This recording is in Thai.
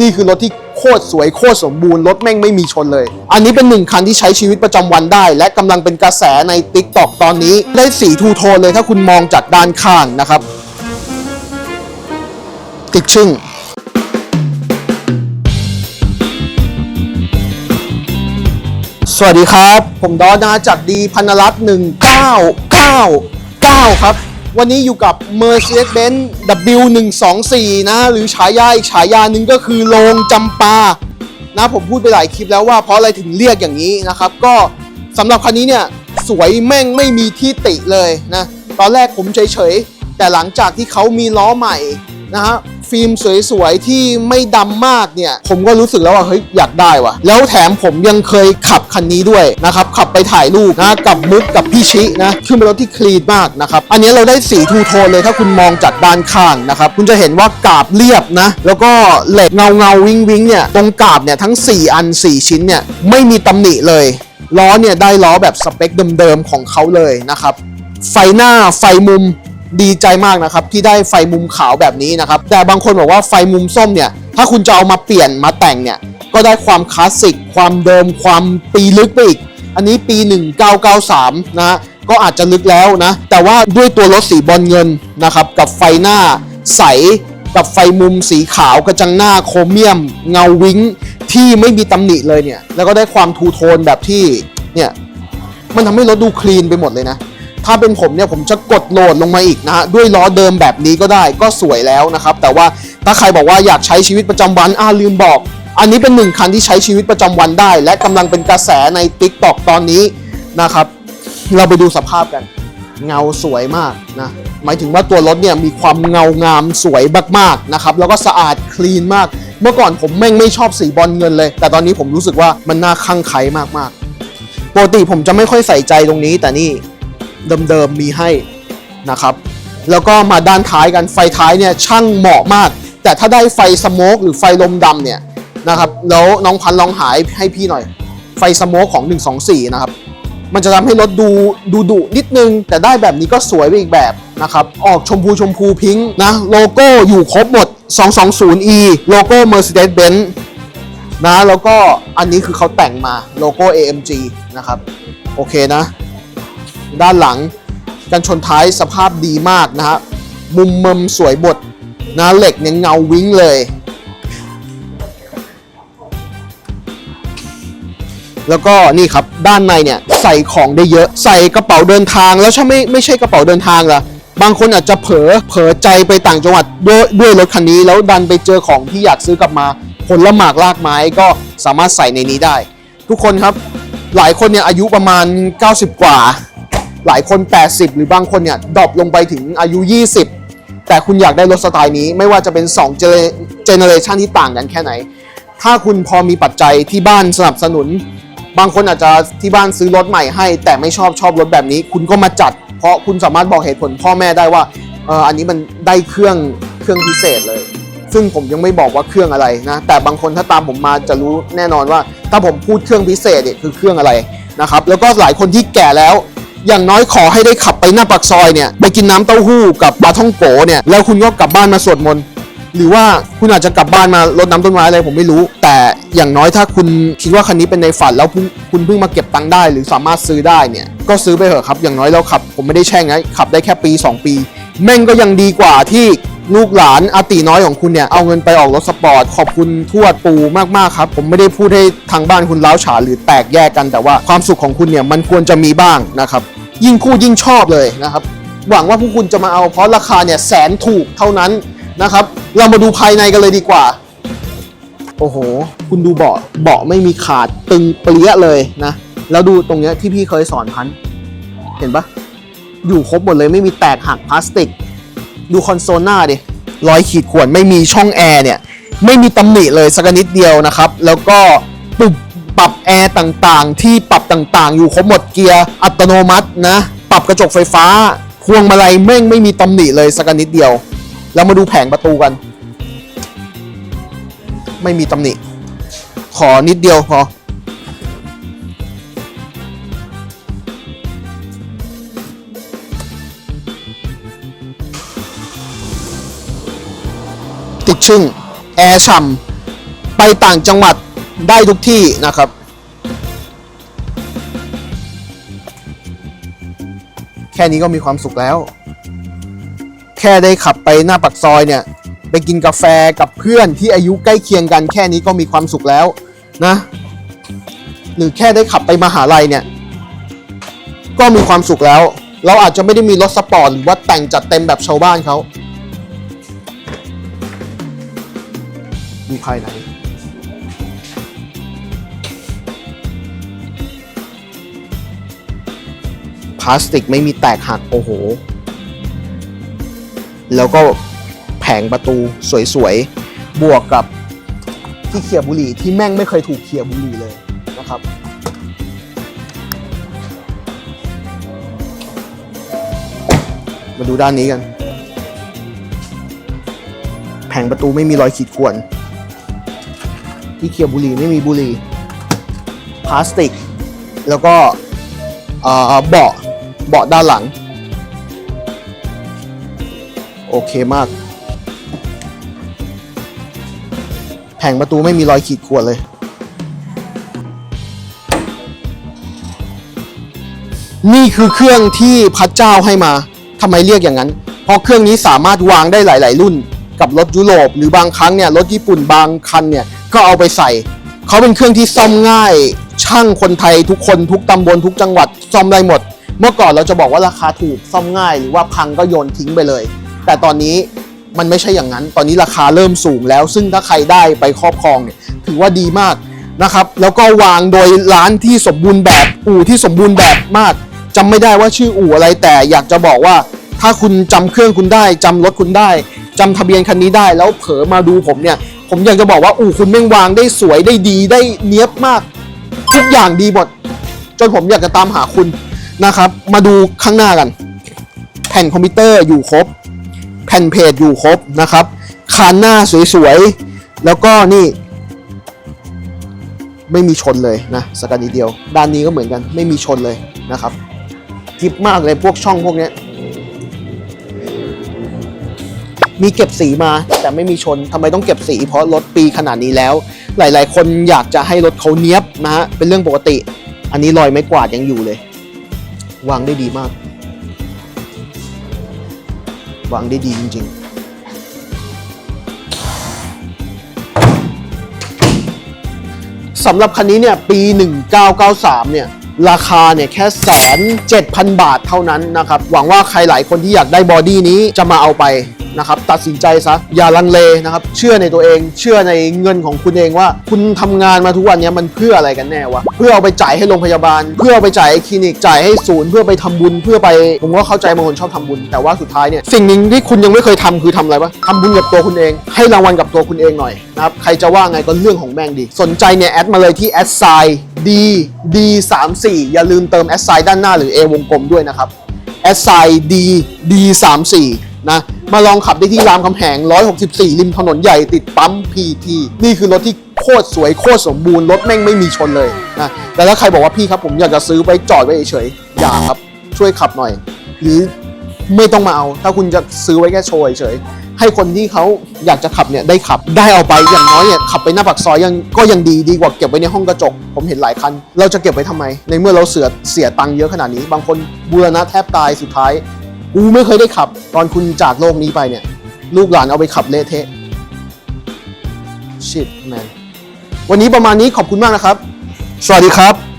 นี่คือรถที่โคตรสวยโคตรสมบูรณ์รถแม่งไม่มีชนเลย อันนี้เป็นหนึ่งคันที่ใช้ชีวิตประจำวันได้ และกำลังเป็นกระแสใน t ิ k t o k ตอนนี้ ได้สีทูโทนเลยถ้าคุณมองจากด้านข้างนะครับ ติดชึ่งสวัสดีครับ ผมดอนะจากดีพันรัตน์1999ครับ วันนี้อยู่กับ Mercedes-Benz W124 นะ หรือฉายาอีกฉายาหนึ่งก็คือโรงจำปา นะผมพูดไปหลายคลิปแล้วว่าเพราะอะไรถึงเรียกอย่างนี้นะครับ ก็สำหรับคันนี้เนี่ย สวยแม่งไม่มีที่ติเลยนะ ตอนแรกผมเฉยๆ แต่หลังจากที่เขามีล้อใหม่นะฮะ ฟิล์มสวยๆ ที่ไม่ดำมากเนี่ย ผมก็รู้สึกแล้วว่าเฮ้ยอยากได้ว่ะ แล้วแถมผมยังเคยขับคันนี้ด้วยนะครับ ขับไปถ่ายรูปนะกับมุกกับพี่ชินะคือเป็นรถที่คลีนมากนะครับ อันนี้เราได้สีทูโทนเลยถ้าคุณมองจากด้านข้างนะครับ คุณจะเห็นว่ากาบเรียบนะ แล้วก็เหล็กเงาเงาๆวิงวิงๆเนี่ยตรงกาบเนี่ยทั้ง 4 อัน 4 ชิ้นเนี่ยไม่มีตำหนิเลยล้อเนี่ยได้ล้อแบบสเปคเดิมๆของเขาเลยนะครับไฟหน้าไฟมุม ดีใจมากนะครับที่ได้ไฟมุมขาวแบบนี้นะครับ แต่บางคนบอกว่าไฟมุมส้มเนี่ยถ้าคุณจะเอามาเปลี่ยนมาแต่งเนี่ยก็ได้ความคลาสสิกความเดิมความปีลึกไปอีก อันนี้ปี 1993นะฮะก็อาจจะลึกแล้วนะ แต่ว่าด้วยตัวรถสีบอลเงินนะครับกับไฟหน้าใสกับไฟมุมสีขาวกระจังหน้าโครเมียม เงาวิ้งที่ไม่มีตำหนิเลยเนี่ย แล้วก็ได้ความทูโทนแบบที่เนี่ยมันทำให้รถดูคลีนไปหมดเลยนะ ถ้าเป็นผมเนี่ยผมจะกดโหลดลงมาอีกนะฮะด้วยล้อเดิมแบบนี้ก็ได้ก็สวยแล้วนะครับ แต่ว่าถ้าใครบอกว่าอยากใช้ชีวิตประจำวันอ่าลืมบอก อันนี้เป็นหนึ่งคันที่ใช้ชีวิตประจำวันได้ และกำลังเป็นกระแสใน t ิ k t o k ตอนนี้นะครับ เราไปดูสภาพกัน เงาสวยมากนะหมายถึงว่าตัวรถเนี่ยมีความเงางามสวยมากๆนะครับแล้วก็สะอาดคลีนมาก เมื่อก่อนผมแม่งไม่ชอบสีบอลเงินเลย แต่ตอนนี้ผมรู้สึกว่ามันน่าคลั่งไคล้มากๆปกติผมจะไม่ค่อยใส่ใจตรงนี้แต่นี่ เดิมๆมีให้นะครับ แล้วก็มาด้านท้ายกันไฟท้ายเนี่ยช่างเหมาะมาก แต่ถ้าได้ไฟสโมกหรือไฟลมดำเนี่ยนะครับแล้วน้องพันลองหายให้พี่หน่อย ไฟสโมกของ 124 นะครับ มันจะทำให้รถดูดูดุนิดนึง แต่ได้แบบนี้ก็สวยไปอีกแบบนะครับ ออกชมพูชมพูพิงค์นะโลโก้อยู่ครบหมด 220e โลโก้ Mercedes-Benz นะแล้วก็อันนี้คือเขาแต่งมาโลโก้ AMG นะครับ โอเคนะ ด้านหลัง กันชนท้ายสภาพดีมากนะฮะมุมมมสวยบดนะเหล็กเนี่ยเงาวิ้งเลย แล้วก็นี่ครับด้านในเนี่ยใส่ของได้เยอะ ใส่กระเป๋าเดินทางแล้วถ้าไม่ไม่ใช่กระเป๋าเดินทางล่ะบางคนอาจจะเผลอเผลอใจไปต่างจังหวัดด้วยด้วยรถคันนี้ แล้วดันไปเจอของที่อยากซื้อกลับมาผลละหมากลากไม้ก็สามารถใส่ในนี้ได้ ทุกคนครับหลายคนเนี่ยอายุประมาณ 90 กว่า หลายคน 80 หรือบางคนเนี่ยดรอปลงไปถึงอายุ 20 แต่คุณอยากได้รถสไตล์นี้ไม่ว่าจะเป็น2เจเนเรชันที่ต่างกันแค่ไหน ถ้าคุณพอมีปัจจัยที่บ้านสนับสนุน บางคนอาจจะที่บ้านซื้อรถใหม่ให้ แต่ไม่ชอบชอบรถแบบนี้ คุณก็มาจัด เพราะคุณสามารถบอกเหตุผลพ่อแม่ได้ว่าเอออันนี้มันได้เครื่องเครื่องพิเศษเลย ซึ่งผมยังไม่บอกว่าเครื่องอะไรนะ แต่บางคนถ้าตามผมมาจะรู้แน่นอนว่า ถ้าผมพูดเครื่องพิเศษเนี่ยคือเครื่องอะไรนะครับ แล้วก็หลายคนที่แก่แล้ว อย่างน้อยขอให้ได้ขับไปหน้าปากซอยเนี่ยไปกินน้ำเต้าหู้กับปลาท่องโกเนี่ยแล้วคุณก็กลับบ้านมาสวดมนต์หรือว่าคุณอาจจะกลับบ้านมารดน้ำต้นไม้อะไรผมไม่รู้ แต่อย่างน้อยถ้าคุณคิดว่าคันนี้เป็นในฝันแล้วคุณเพิ่งมาเก็บตังค์ได้ หรือสามารถซื้อได้เนี่ยก็ซื้อไปเถอะครับ อย่างน้อยเราขับ ผมไม่ได้แช่งนะขับได้แค่ปี 2 ปี แม่งก็ยังดีกว่าที่ ลูกหลานอาตีน้อยของคุณเนี่ย เอาเงินไปออกรถสปอร์ต ขอบคุณทวดปูมาก ๆ ครับ ผมไม่ได้พูดให้ทางบ้านคุณเล้าฉาหรือแตกแยกกันแต่ว่าความสุขของคุณเนี่ย มันควรจะมีบ้างนะครับ ยิ่งคู่ยิ่งชอบเลยนะครับ หวังว่าพวกคุณจะมาเอาเพราะราคาเนี่ยแสนถูกเท่านั้นนะครับ เรามาดูภายในกันเลยดีกว่า โอ้โห คุณดูเบาะเบาะไม่มีขาดตึงเปรี้ยเลยนะ แล้วดูตรงเนี้ยที่พี่เคยสอนพัน เห็นปะอยู่ครบหมดเลยไม่มีแตกหักพลาสติก ดูคอนโซลหน้าดิรอยขีดข่วนไม่มีช่องแอร์เนี่ย ไม่มีตำหนิเลยสักนิดเดียวนะครับ แล้วก็ปุ่มปรับแอร์ต่างๆ ที่ปรับต่างๆ อยู่ครบหมดเกียร์อัตโนมัตินะ ปรับกระจกไฟฟ้า พวงมาลัยแม่งไม่มีตำหนิเลยสักนิดเดียว แล้วมาดูแผงประตูกัน ไม่มีตำหนิ ขอนิดเดียวพอ ชึ่ง แอร์ฉ่ไปต่างจังหวัดได้ทุกที่นะครับ แค่นี้ก็มีความสุขแล้ว แค่ได้ขับไปหน้าปักซอยเนี่ย ไปกินกาแฟกับเพื่อนที่อายุใกล้เคียงกัน แค่นี้ก็มีความสุขแล้วนะ หรือแค่ได้ขับไปมหาลัยเนี่ย ก็มีความสุขแล้ว เราอาจจะไม่ได้มีรถสปอร์ตหรือว่าแต่งจัดเต็มแบบชาวบ้านเขา ดูภายในพลาสติกไม่มีแตกหักโอ้โห แล้วก็แผงประตูสวยๆ บวกกับที่เขี่ยบุหรี่ที่แม่งไม่เคยถูกเขี่ยบุหรี่เลยนะครับ มาดูด้านนี้กัน แผงประตูไม่มีรอยขีดข่วน ที่เขี่ยบุหรี่ไม่มีบุหรี่พลาสติก แล้วก็เอ่อเบาะเบาะด้านหลัง โอเคมาก แผงประตูไม่มีรอยขีดข่วนเลย นี่คือเครื่องที่พระเจ้าให้มาทำไมเรียกอย่างนั้น เพราะเครื่องนี้สามารถวางได้หลาย ๆ รุ่นกับรถยุโรปหรือบางครั้งเนี่ยรถญี่ปุ่นบางคันเนี่ย ก็เอาไปใส่ เขาเป็นเครื่องที่ซ่อมง่าย ช่างคนไทยทุกคนทุกตำบลทุกจังหวัดซ่อมได้หมด เมื่อก่อนเราจะบอกว่าราคาถูกซ่อมง่าย หรือว่าพังก็โยนทิ้งไปเลย แต่ตอนนี้มันไม่ใช่อย่างนั้น ตอนนี้ราคาเริ่มสูงแล้ว ซึ่งถ้าใครได้ไปครอบครองเนี่ยถือว่าดีมากนะครับ แล้วก็วางโดยร้านที่สมบูรณ์แบบ อู่ที่สมบูรณ์แบบมากจำไม่ได้ว่าชื่ออู่อะไรแต่อยากจะบอกว่า ถ้าคุณจำเครื่องคุณได้จำรถคุณได้จำทะเบียนคันนี้ได้ แล้วเผลอมาดูผมเนี่ย ผมอยากจะบอกว่าอู่คุณแม่งวางได้สวยได้ดีได้เนี้ยบมาก ทุกอย่างดีหมด จนผมอยากจะตามหาคุณนะครับ มาดูข้างหน้ากัน แผ่นคอมพิวเตอร์อยู่ครบ แผ่นเพจอยู่ครบนะครับ คานหน้าสวยๆ แล้วก็นี่ ไม่มีชนเลยนะสกัดนิดเดียว ด้านนี้ก็เหมือนกันไม่มีชนเลยนะครับกิบมากเลยพวกช่องพวกเนี้ มีเก็บสีมาแต่ไม่มีชนทำไมต้องเก็บสี เพราะรถปีขนาดนี้แล้ว หลาย ๆ คนอยากจะให้รถเขาเนี้ยบนะฮะเป็นเรื่องปกติ อันนี้รอยไม้กวาดยังอยู่เลย วางได้ดีมาก วางได้ดีจริง ๆสำหรับคันนี้เนี่ยปี 1993 เนี่ยราคาเนี่ยแค่แสนเจ็ดพันบาทเท่านั้นนะครับ หวังว่าใครหลายคนที่อยากได้บอดี้นี้จะมาเอาไป นะครับตัดสินใจซะอย่าลังเลนะครับเชื่อในตัวเองเชื่อในเงินของคุณเองว่า คุณทำงานมาทุกวันนี้มันเพื่ออะไรกันแน่วะเพื่อเอาไปจ่ายให้โรงพยาบาล เพื่อเอาไปจ่ายให้คลินิกจ่ายให้ศูนย์เพื่อไปทำบุญ เพื่อไปผมก็เข้าใจบางคนชอบทำบุญ แต่ว่าสุดท้ายเนี่ยสิ่งหนึ่งที่คุณยังไม่เคยทำคือทำอะไรวะทำบุญกับตัวคุณเอง ให้รางวัลกับตัวคุณเองหน่อยนะครับใครจะว่าไงก็เรื่องของแม่งดี สนใจเนี่ยแอดมาเลยที่แอดไซน์ D D 3 4อย่าลืมเติมแอดไซน์ด้านหน้าหรือ A วงกลมด้วยนะครับแอดไซน์ D D 3 4 นะมาลองขับได้ที่รามคำแหง 164 ริมถนนใหญ่ติดปั๊ม PT นี่คือรถที่โคตรสวยโคตรสมบูรณ์ รถแม่งไม่มีชนเลยนะแต่ถ้าใครบอกว่าพี่ครับผมอยากจะซื้อไปจอดไว้เฉยๆอย่าครับช่วยขับหน่อย หรือไม่ต้องมาเอา ถ้าคุณจะซื้อไว้แค่โชว์เฉยให้คนที่เขาอยากจะขับเนี่ยได้ขับได้เอาไปอย่างน้อยเนี่ยขับไปหน้าปากซอยยังก็ยังดีดีกว่าเก็บไว้ในห้องกระจก ผมเห็นหลายคัน เราจะเก็บไว้ทำไม ในเมื่อเราเสียเสียตังค์เยอะขนาดนี้ บางคนบูรณะแทบตายสุดท้าย กูไม่เคยได้ขับ ตอนคุณจากโลกนี้ไปเนี่ย ลูกหลานเอาไปขับเละเทะชิดแมนวันนี้ประมาณนี้ขอบคุณมากนะครับ สวัสดีครับ